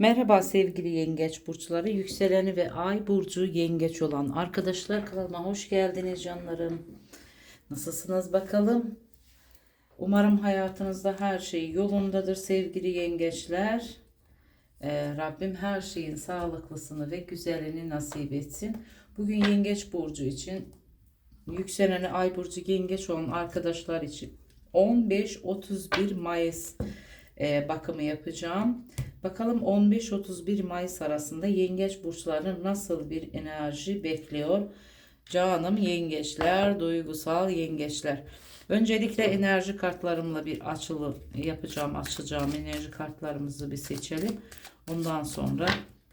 Merhaba sevgili yengeç burçları, yükseleni ve ay burcu yengeç olan arkadaşlar kanalıma hoş geldiniz canlarım. Nasılsınız bakalım? Umarım hayatınızda her şey yolundadır sevgili yengeçler. Ee, Rabbim her şeyin sağlıklısını ve güzelini nasip etsin. Bugün yengeç burcu için yükseleni ay burcu yengeç olan arkadaşlar için 15-31 Mayıs e, bakımı yapacağım. Bakalım 15-31 Mayıs arasında yengeç burçlarının nasıl bir enerji bekliyor? Canım yengeçler, duygusal yengeçler. Öncelikle enerji kartlarımla bir açılı yapacağım, açacağım enerji kartlarımızı bir seçelim. Ondan sonra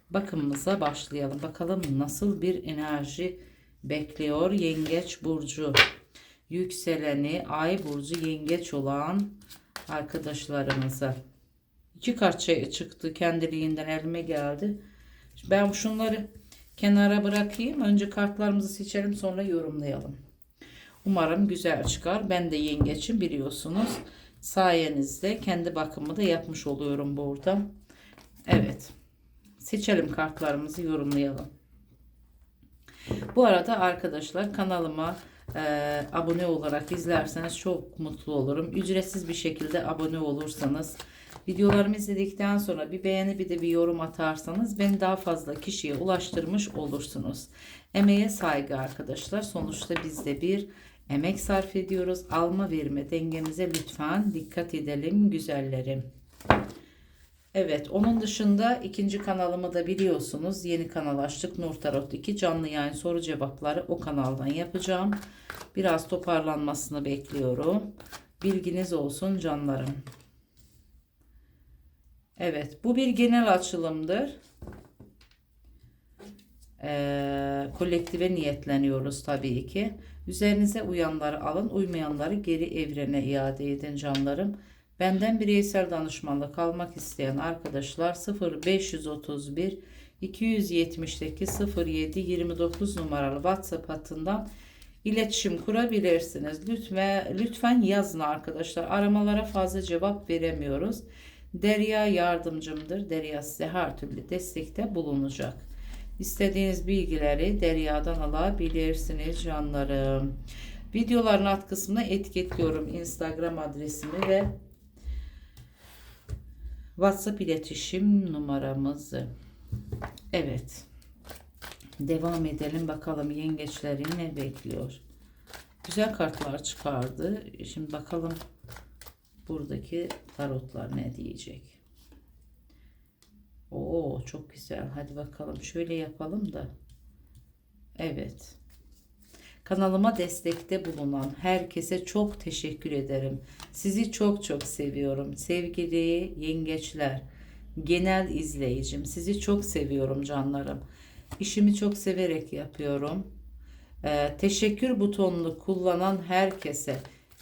bakımımıza başlayalım. Bakalım nasıl bir enerji bekliyor yengeç burcu. Yükseleni ay burcu yengeç olan arkadaşlarımıza. İki kart şey çıktı kendiliğinden elime geldi. Ben şunları kenara bırakayım. Önce kartlarımızı seçelim sonra yorumlayalım. Umarım güzel çıkar. Ben de yengeçim biliyorsunuz. Sayenizde kendi bakımı da yapmış oluyorum burada. Evet. Seçelim kartlarımızı yorumlayalım. Bu arada arkadaşlar kanalıma e, abone olarak izlerseniz çok mutlu olurum. Ücretsiz bir şekilde abone olursanız videolarımı izledikten sonra bir beğeni bir de bir yorum atarsanız beni daha fazla kişiye ulaştırmış olursunuz. Emeğe saygı arkadaşlar. Sonuçta biz de bir emek sarf ediyoruz. Alma verme dengemize lütfen dikkat edelim güzellerim. Evet onun dışında ikinci kanalımı da biliyorsunuz yeni kanal açtık Nur Tarot 2 canlı yayın soru cevapları o kanaldan yapacağım. Biraz toparlanmasını bekliyorum. Bilginiz olsun canlarım. Evet bu bir genel açılımdır. Ee, kolektive niyetleniyoruz tabii ki. Üzerinize uyanları alın uymayanları geri evrene iade edin canlarım. Benden bireysel danışmanlık almak isteyen arkadaşlar 0531 270'deki 07 29 numaralı WhatsApp hattından iletişim kurabilirsiniz. Lütfen lütfen yazın arkadaşlar. Aramalara fazla cevap veremiyoruz. Derya yardımcımdır. Derya size her türlü destekte bulunacak. İstediğiniz bilgileri Derya'dan alabilirsiniz canlarım. Videoların alt kısmına etiketliyorum Instagram adresimi ve WhatsApp iletişim numaramızı. Evet. Devam edelim bakalım yengeçleri ne bekliyor. Güzel kartlar çıkardı. Şimdi bakalım buradaki tarotlar ne diyecek. Oo çok güzel. Hadi bakalım şöyle yapalım da. Evet. Kanalıma destekte bulunan herkese çok teşekkür ederim. Sizi çok çok seviyorum. Sevgili yengeçler, genel izleyicim, sizi çok seviyorum canlarım. İşimi çok severek yapıyorum. Ee, teşekkür butonunu kullanan herkese,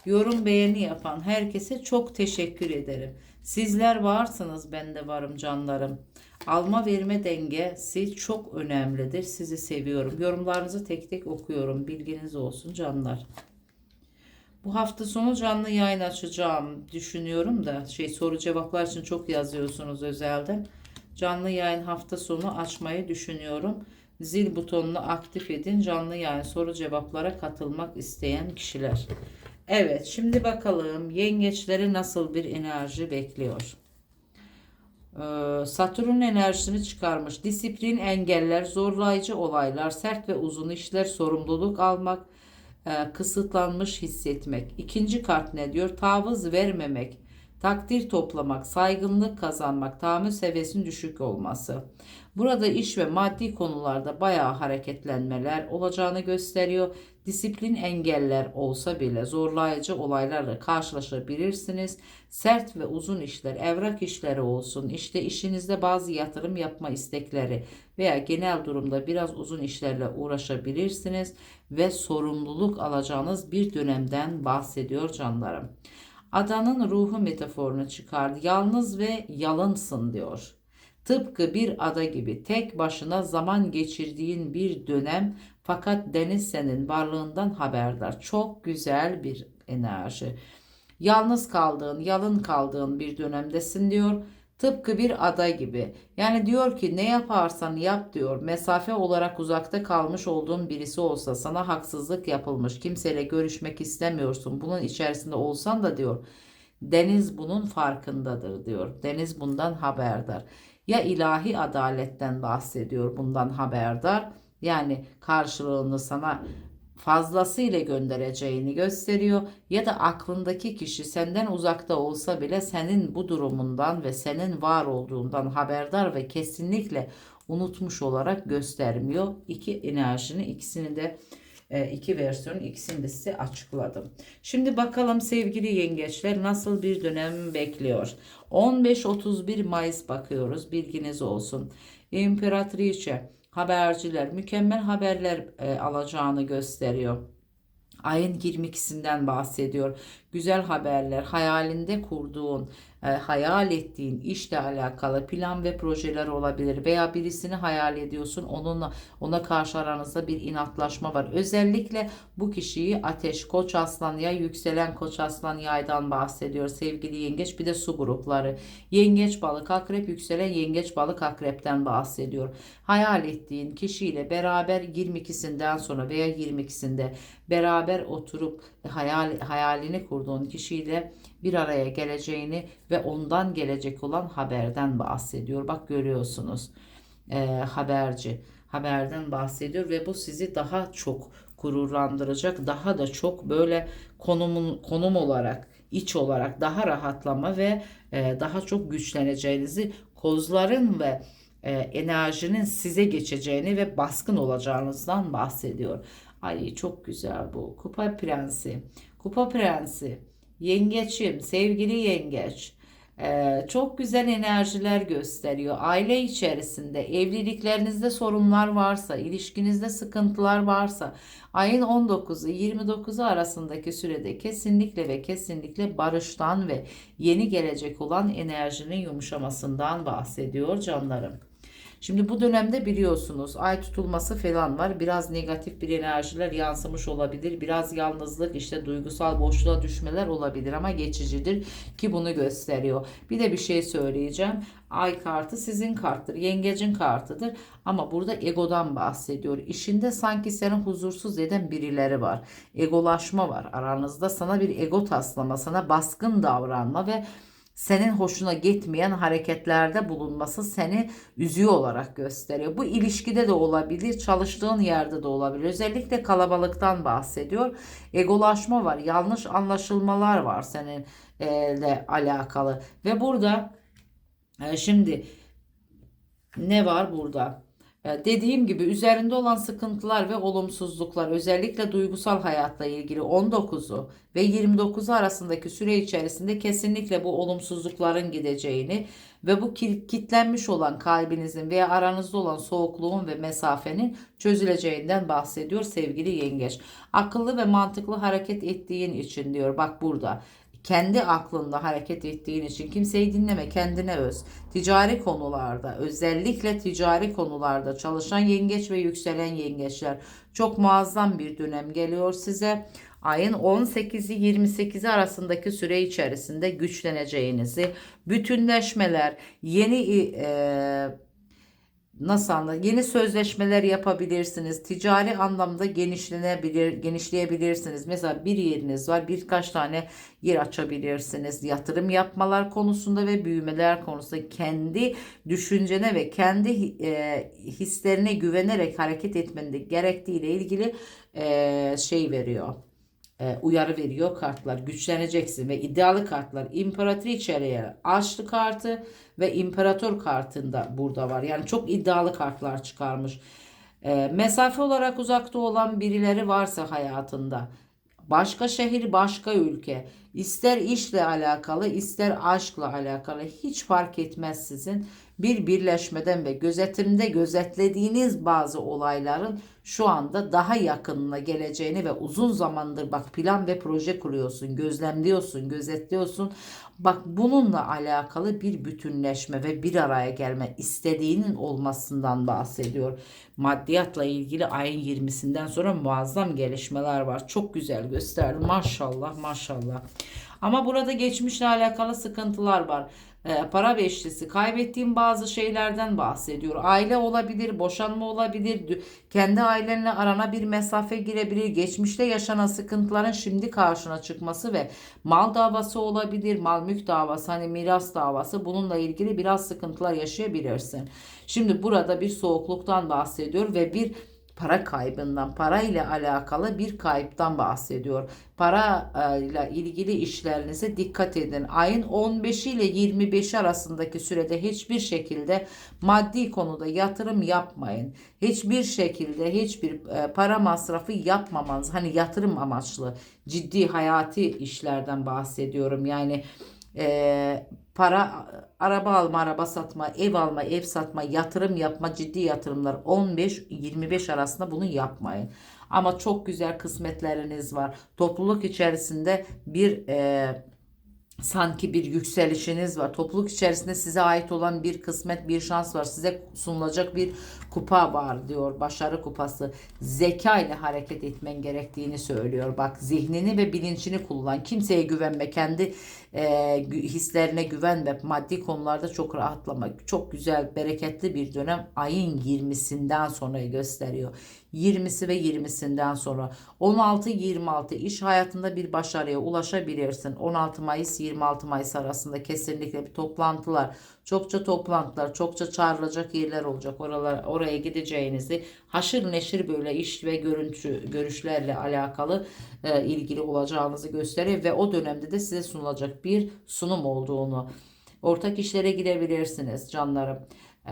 yorum beğeni yapan herkese çok teşekkür ederim. Sizler varsınız, ben de varım canlarım. Alma verme dengesi çok önemlidir. Sizi seviyorum. Yorumlarınızı tek tek okuyorum. Bilginiz olsun canlar. Bu hafta sonu canlı yayın açacağım düşünüyorum da şey soru cevaplar için çok yazıyorsunuz özelden. Canlı yayın hafta sonu açmayı düşünüyorum. Zil butonunu aktif edin. Canlı yayın soru cevaplara katılmak isteyen kişiler. Evet şimdi bakalım yengeçleri nasıl bir enerji bekliyor. Ee, Satürn enerjisini çıkarmış. Disiplin, engeller, zorlayıcı olaylar, sert ve uzun işler, sorumluluk almak, e, kısıtlanmış hissetmek. İkinci kart ne diyor? Tavız vermemek, takdir toplamak, saygınlık kazanmak, tahammül seviyesinin düşük olması. Burada iş ve maddi konularda bayağı hareketlenmeler olacağını gösteriyor. Disiplin engeller olsa bile zorlayıcı olaylarla karşılaşabilirsiniz. Sert ve uzun işler, evrak işleri olsun, işte işinizde bazı yatırım yapma istekleri veya genel durumda biraz uzun işlerle uğraşabilirsiniz ve sorumluluk alacağınız bir dönemden bahsediyor canlarım. Adanın ruhu metaforunu çıkardı. Yalnız ve yalınsın diyor. Tıpkı bir ada gibi tek başına zaman geçirdiğin bir dönem fakat deniz senin varlığından haberdar. Çok güzel bir enerji. Yalnız kaldığın, yalın kaldığın bir dönemdesin diyor. Tıpkı bir ada gibi. Yani diyor ki ne yaparsan yap diyor. Mesafe olarak uzakta kalmış olduğun birisi olsa sana haksızlık yapılmış. Kimseyle görüşmek istemiyorsun. Bunun içerisinde olsan da diyor. Deniz bunun farkındadır diyor. Deniz bundan haberdar. Ya ilahi adaletten bahsediyor bundan haberdar. Yani karşılığını sana fazlasıyla göndereceğini gösteriyor ya da aklındaki kişi senden uzakta olsa bile senin bu durumundan ve senin var olduğundan haberdar ve kesinlikle unutmuş olarak göstermiyor. İki enerjinin ikisini de e, iki versiyonun ikisini de size açıkladım. Şimdi bakalım sevgili yengeçler nasıl bir dönem bekliyor. 15-31 Mayıs bakıyoruz bilginiz olsun. İmparatriçe haberciler mükemmel haberler e, alacağını gösteriyor. Ayın 22'sinden bahsediyor. Güzel haberler, hayalinde kurduğun, e, hayal ettiğin işle alakalı plan ve projeler olabilir veya birisini hayal ediyorsun. Onunla ona karşı aranızda bir inatlaşma var. Özellikle bu kişiyi ateş, koç aslan ya yükselen koç aslan yaydan bahsediyor sevgili yengeç. Bir de su grupları. Yengeç balık akrep yükselen yengeç balık akrepten bahsediyor. Hayal ettiğin kişiyle beraber 22'sinden sonra veya 22'sinde beraber oturup hayal hayalini kurduğun kişiyle bir araya geleceğini ve ondan gelecek olan haberden bahsediyor. Bak görüyorsunuz e, haberci haberden bahsediyor ve bu sizi daha çok gururlandıracak. Daha da çok böyle konumun konum olarak iç olarak daha rahatlama ve e, daha çok güçleneceğinizi kozların ve e, enerjinin size geçeceğini ve baskın olacağınızdan bahsediyor. Ay çok güzel bu. Kupa prensi. Kupa prensi. Yengeçim, sevgili yengeç. Ee, çok güzel enerjiler gösteriyor. Aile içerisinde evliliklerinizde sorunlar varsa, ilişkinizde sıkıntılar varsa ayın 19'u 29'u arasındaki sürede kesinlikle ve kesinlikle barıştan ve yeni gelecek olan enerjinin yumuşamasından bahsediyor canlarım. Şimdi bu dönemde biliyorsunuz ay tutulması falan var. Biraz negatif bir enerjiler yansımış olabilir. Biraz yalnızlık işte duygusal boşluğa düşmeler olabilir ama geçicidir ki bunu gösteriyor. Bir de bir şey söyleyeceğim. Ay kartı sizin karttır. Yengecin kartıdır. Ama burada egodan bahsediyor. İşinde sanki seni huzursuz eden birileri var. Egolaşma var. Aranızda sana bir ego taslama, sana baskın davranma ve senin hoşuna gitmeyen hareketlerde bulunması seni üzüyor olarak gösteriyor. Bu ilişkide de olabilir, çalıştığın yerde de olabilir. Özellikle kalabalıktan bahsediyor. Egolaşma var, yanlış anlaşılmalar var seninle alakalı. Ve burada e, şimdi ne var burada? E, dediğim gibi üzerinde olan sıkıntılar ve olumsuzluklar özellikle duygusal hayatla ilgili 19'u ve 29'u arasındaki süre içerisinde kesinlikle bu olumsuzlukların gideceğini ve bu kilitlenmiş olan kalbinizin veya aranızda olan soğukluğun ve mesafenin çözüleceğinden bahsediyor sevgili yengeç. Akıllı ve mantıklı hareket ettiğin için diyor bak burada kendi aklında hareket ettiğin için kimseyi dinleme kendine öz. Ticari konularda özellikle ticari konularda çalışan yengeç ve yükselen yengeçler çok muazzam bir dönem geliyor size. Ayın 18'i 28'i arasındaki süre içerisinde güçleneceğinizi, bütünleşmeler, yeni e, nasıl anla yeni sözleşmeler yapabilirsiniz. Ticari anlamda genişlenebilir, genişleyebilirsiniz. Mesela bir yeriniz var, birkaç tane yer açabilirsiniz. Yatırım yapmalar konusunda ve büyümeler konusunda kendi düşüncene ve kendi e, hislerine güvenerek hareket etmende gerektiği ile ilgili e, şey veriyor e, uyarı veriyor kartlar. Güçleneceksin ve iddialı kartlar İmparatriçe'ye açlı kartı ve imparator kartında burada var. Yani çok iddialı kartlar çıkarmış. E, mesafe olarak uzakta olan birileri varsa hayatında başka şehir, başka ülke, ister işle alakalı, ister aşkla alakalı hiç fark etmez sizin bir birleşmeden ve gözetimde gözetlediğiniz bazı olayların şu anda daha yakınına geleceğini ve uzun zamandır bak plan ve proje kuruyorsun, gözlemliyorsun, gözetliyorsun. Bak bununla alakalı bir bütünleşme ve bir araya gelme istediğinin olmasından bahsediyor. Maddiyatla ilgili ayın 20'sinden sonra muazzam gelişmeler var. Çok güzel gösterdi. Maşallah maşallah. Ama burada geçmişle alakalı sıkıntılar var. e, para beşlisi kaybettiğin bazı şeylerden bahsediyor. Aile olabilir, boşanma olabilir, kendi ailenle arana bir mesafe girebilir. Geçmişte yaşanan sıkıntıların şimdi karşına çıkması ve mal davası olabilir, mal mülk davası, hani miras davası bununla ilgili biraz sıkıntılar yaşayabilirsin. Şimdi burada bir soğukluktan bahsediyor ve bir para kaybından, para ile alakalı bir kayıptan bahsediyor. Para ile ilgili işlerinize dikkat edin. Ayın 15 ile 25 arasındaki sürede hiçbir şekilde maddi konuda yatırım yapmayın. Hiçbir şekilde hiçbir e, para masrafı yapmamanız. Hani yatırım amaçlı ciddi hayati işlerden bahsediyorum. Yani e, para araba alma, araba satma, ev alma, ev satma, yatırım yapma, ciddi yatırımlar 15-25 arasında bunu yapmayın. Ama çok güzel kısmetleriniz var. Topluluk içerisinde bir e, sanki bir yükselişiniz var. Topluluk içerisinde size ait olan bir kısmet, bir şans var. Size sunulacak bir kupa var diyor. Başarı kupası. Zeka ile hareket etmen gerektiğini söylüyor. Bak zihnini ve bilincini kullan. Kimseye güvenme. Kendi e, hislerine güven ve maddi konularda çok rahatlama. Çok güzel, bereketli bir dönem ayın 20'sinden sonra gösteriyor. 20'si ve 20'sinden sonra 16-26 iş hayatında bir başarıya ulaşabilirsin. 16 Mayıs 26 Mayıs arasında kesinlikle bir toplantılar, çokça toplantılar, çokça çağrılacak yerler olacak. Oralar oraya gideceğinizi haşır neşir böyle iş ve görüntü görüşlerle alakalı e, ilgili olacağınızı gösteriyor ve o dönemde de size sunulacak bir sunum olduğunu Ortak işlere girebilirsiniz canlarım. Ee,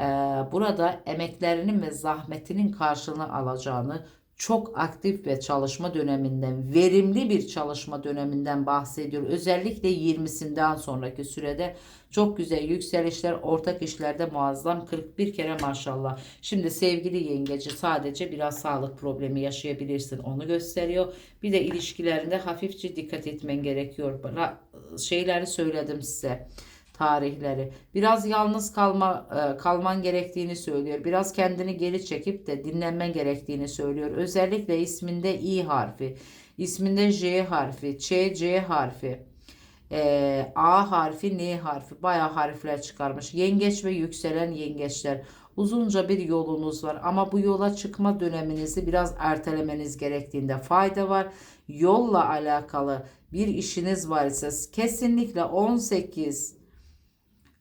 burada emeklerinin ve zahmetinin karşılığını alacağını çok aktif ve çalışma döneminden, verimli bir çalışma döneminden bahsediyor. Özellikle 20'sinden sonraki sürede çok güzel yükselişler, ortak işlerde muazzam 41 kere maşallah. Şimdi sevgili yengeci sadece biraz sağlık problemi yaşayabilirsin onu gösteriyor. Bir de ilişkilerinde hafifçe dikkat etmen gerekiyor. Şeyleri söyledim size tarihleri. Biraz yalnız kalma e, kalman gerektiğini söylüyor. Biraz kendini geri çekip de dinlenmen gerektiğini söylüyor. Özellikle isminde İ harfi, isminde J harfi, Ç, C harfi, e, A harfi, N harfi bayağı harfler çıkarmış. Yengeç ve yükselen yengeçler. Uzunca bir yolunuz var ama bu yola çıkma döneminizi biraz ertelemeniz gerektiğinde fayda var. Yolla alakalı bir işiniz var ise kesinlikle 18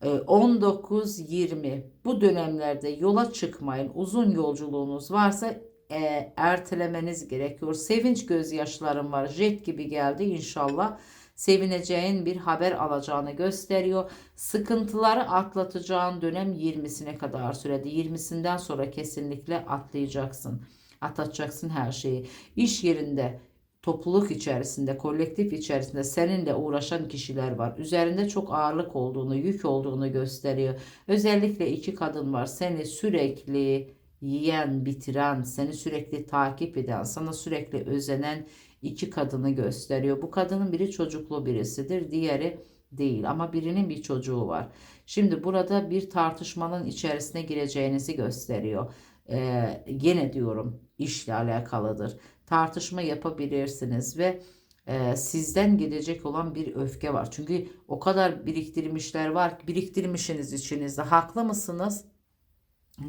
19-20 bu dönemlerde yola çıkmayın. Uzun yolculuğunuz varsa e, ertelemeniz gerekiyor. Sevinç gözyaşlarım var. Jet gibi geldi inşallah. Sevineceğin bir haber alacağını gösteriyor. Sıkıntıları atlatacağın dönem 20'sine kadar sürede. 20'sinden sonra kesinlikle atlayacaksın. Atlatacaksın her şeyi. İş yerinde topluluk içerisinde, kolektif içerisinde seninle uğraşan kişiler var. Üzerinde çok ağırlık olduğunu, yük olduğunu gösteriyor. Özellikle iki kadın var. Seni sürekli yiyen, bitiren, seni sürekli takip eden, sana sürekli özenen iki kadını gösteriyor. Bu kadının biri çocuklu birisidir, diğeri değil ama birinin bir çocuğu var. Şimdi burada bir tartışmanın içerisine gireceğinizi gösteriyor. Ee, gene diyorum işle alakalıdır tartışma yapabilirsiniz ve e, sizden gelecek olan bir öfke var. Çünkü o kadar biriktirmişler var ki biriktirmişsiniz içinizde. Haklı mısınız?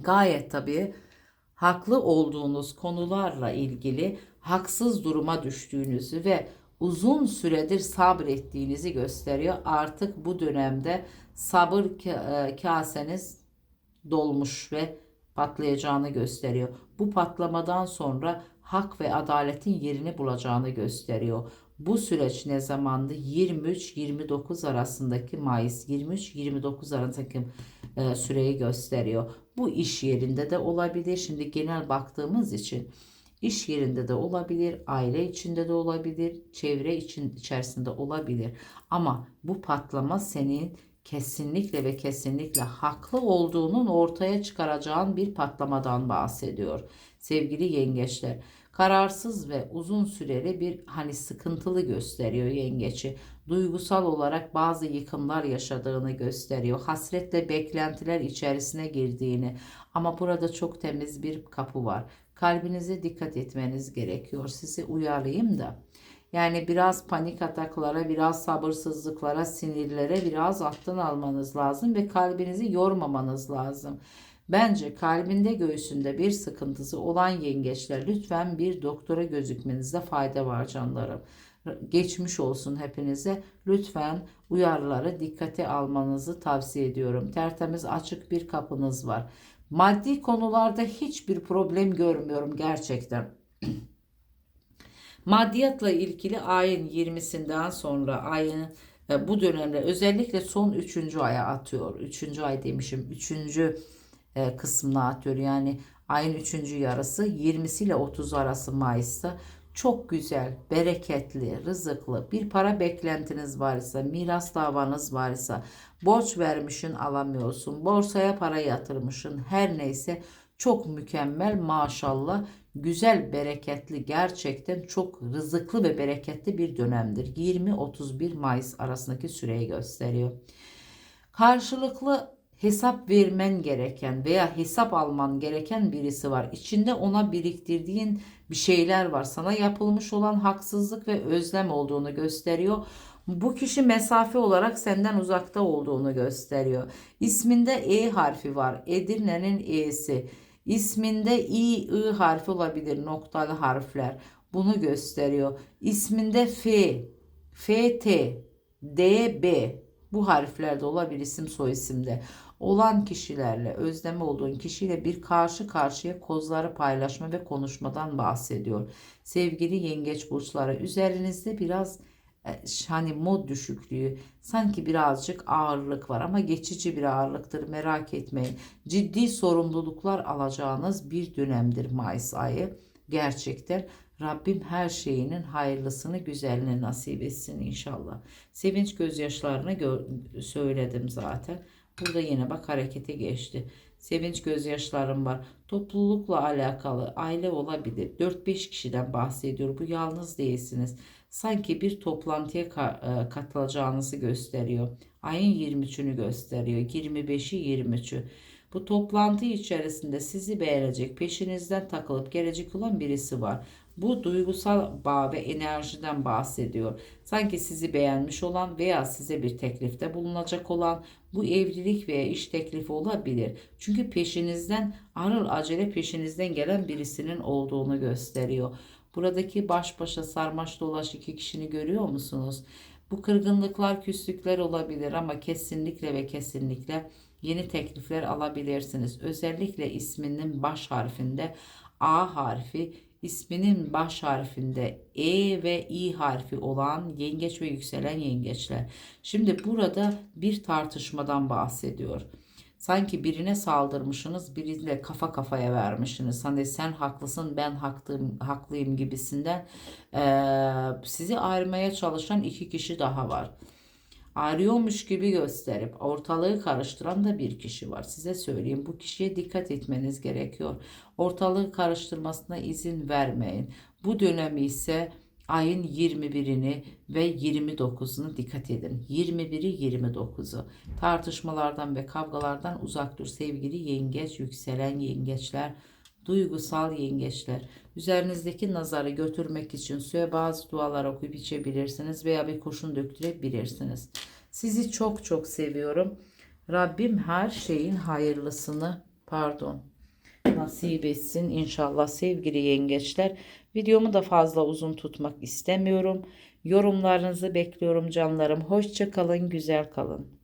Gayet tabii haklı olduğunuz konularla ilgili haksız duruma düştüğünüzü ve uzun süredir sabrettiğinizi gösteriyor. Artık bu dönemde sabır e, kaseniz dolmuş ve patlayacağını gösteriyor. Bu patlamadan sonra hak ve adaletin yerini bulacağını gösteriyor. Bu süreç ne zamandı? 23-29 arasındaki Mayıs 23-29 arasındaki e, süreyi gösteriyor. Bu iş yerinde de olabilir. Şimdi genel baktığımız için iş yerinde de olabilir, aile içinde de olabilir, çevre için içerisinde olabilir. Ama bu patlama senin kesinlikle ve kesinlikle haklı olduğunun ortaya çıkaracağın bir patlamadan bahsediyor. Sevgili yengeçler, kararsız ve uzun süreli bir hani sıkıntılı gösteriyor yengeçi. Duygusal olarak bazı yıkımlar yaşadığını gösteriyor. Hasretle beklentiler içerisine girdiğini ama burada çok temiz bir kapı var. Kalbinize dikkat etmeniz gerekiyor. Sizi uyarayım da. Yani biraz panik ataklara, biraz sabırsızlıklara, sinirlere biraz alttan almanız lazım ve kalbinizi yormamanız lazım. Bence kalbinde göğsünde bir sıkıntısı olan yengeçler lütfen bir doktora gözükmenizde fayda var canlarım. Geçmiş olsun hepinize. Lütfen uyarıları dikkate almanızı tavsiye ediyorum. Tertemiz açık bir kapınız var. Maddi konularda hiçbir problem görmüyorum gerçekten. Maddiyatla ilgili ayın 20'sinden sonra ayın e, bu dönemde özellikle son 3. aya atıyor. 3. ay demişim. 3. E, kısmına atıyor. Yani ayın 3. yarısı 20'si ile 30 arası Mayıs'ta çok güzel, bereketli, rızıklı bir para beklentiniz varsa, miras davanız varsa, borç vermişin alamıyorsun, borsaya para yatırmışın, her neyse çok mükemmel maşallah, güzel, bereketli, gerçekten çok rızıklı ve bereketli bir dönemdir. 20-31 Mayıs arasındaki süreyi gösteriyor. Karşılıklı hesap vermen gereken veya hesap alman gereken birisi var. İçinde ona biriktirdiğin bir şeyler var. Sana yapılmış olan haksızlık ve özlem olduğunu gösteriyor. Bu kişi mesafe olarak senden uzakta olduğunu gösteriyor. İsminde E harfi var. Edirne'nin E'si. İsminde İ, I harfi olabilir. Noktalı harfler. Bunu gösteriyor. İsminde F, FT, DB bu harflerde olabilir isim soy isimde olan kişilerle, özlem olduğun kişiyle bir karşı karşıya kozları paylaşma ve konuşmadan bahsediyor. Sevgili yengeç burçları üzerinizde biraz e, hani mod düşüklüğü sanki birazcık ağırlık var ama geçici bir ağırlıktır merak etmeyin. Ciddi sorumluluklar alacağınız bir dönemdir Mayıs ayı. Gerçekten Rabbim her şeyinin hayırlısını güzelini nasip etsin inşallah. Sevinç gözyaşlarını söyledim zaten. Burada yine bak harekete geçti. Sevinç gözyaşlarım var. Toplulukla alakalı aile olabilir. 4-5 kişiden bahsediyor. Bu yalnız değilsiniz. Sanki bir toplantıya e, katılacağınızı gösteriyor. Ayın 23'ünü gösteriyor. 25'i 23'ü. Bu toplantı içerisinde sizi beğenecek, peşinizden takılıp gelecek olan birisi var. Bu duygusal bağ ve enerjiden bahsediyor. Sanki sizi beğenmiş olan veya size bir teklifte bulunacak olan bu evlilik veya iş teklifi olabilir. Çünkü peşinizden arıl acele peşinizden gelen birisinin olduğunu gösteriyor. Buradaki baş başa sarmaş dolaş iki kişini görüyor musunuz? Bu kırgınlıklar, küslükler olabilir ama kesinlikle ve kesinlikle yeni teklifler alabilirsiniz. Özellikle isminin baş harfinde A harfi isminin baş harfinde E ve İ harfi olan yengeç ve yükselen yengeçler. Şimdi burada bir tartışmadan bahsediyor. Sanki birine saldırmışsınız, biriyle kafa kafaya vermişsiniz. Hani sen haklısın, ben haklıyım, haklıyım gibisinden ee, sizi ayırmaya çalışan iki kişi daha var arıyormuş gibi gösterip ortalığı karıştıran da bir kişi var. Size söyleyeyim bu kişiye dikkat etmeniz gerekiyor. Ortalığı karıştırmasına izin vermeyin. Bu dönemi ise ayın 21'ini ve 29'unu dikkat edin. 21'i 29'u. Tartışmalardan ve kavgalardan uzak dur sevgili yengeç, yükselen yengeçler, duygusal yengeçler. Üzerinizdeki nazarı götürmek için suya bazı dualar okuyup içebilirsiniz veya bir kurşun döktürebilirsiniz. Sizi çok çok seviyorum. Rabbim her şeyin hayırlısını pardon nasip etsin inşallah sevgili yengeçler. Videomu da fazla uzun tutmak istemiyorum. Yorumlarınızı bekliyorum canlarım. Hoşça kalın, güzel kalın.